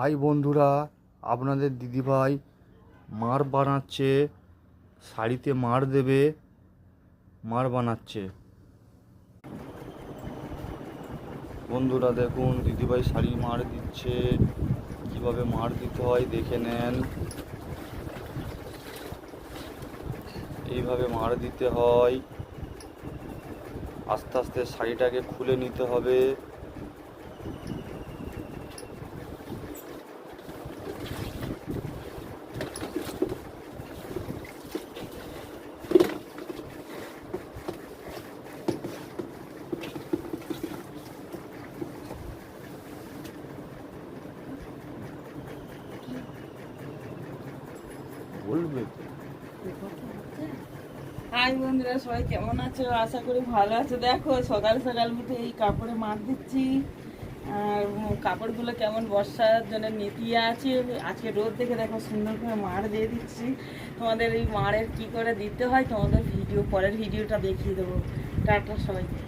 High বন্ধুরা, আপনাদের দিদিভাই মার বানাচ্ছে, শাড়িতে মার দেবে, মার বানাচ্ছে। বন্ধুরা দেখুন, দিদিভাই শাড়ি মার দিচ্ছে, কীভাবে মার দিতে হয় দেখে নেন। এইভাবে মার দিতে হয়। আস্তে আস্তে শাড়িটাকে খুলে নিতে হবে। বলবে? সবাই কেমন আশা করি ভালো দেখো, সকাল সকাল এই কাপড়ে দিচ্ছি। আর কাপড়গুলো কেমন বর্ষার জন্য নেতিয়ে আছে। আজকে রোদ দেখে দেখো সুন্দর করে মার দিয়ে দিচ্ছি। তোমাদের এই মারের কি করে দিতে হয় তোমাদের ভিডিও, পরের ভিডিওটা দেখিয়ে দেবো। টাটা সবাইকে।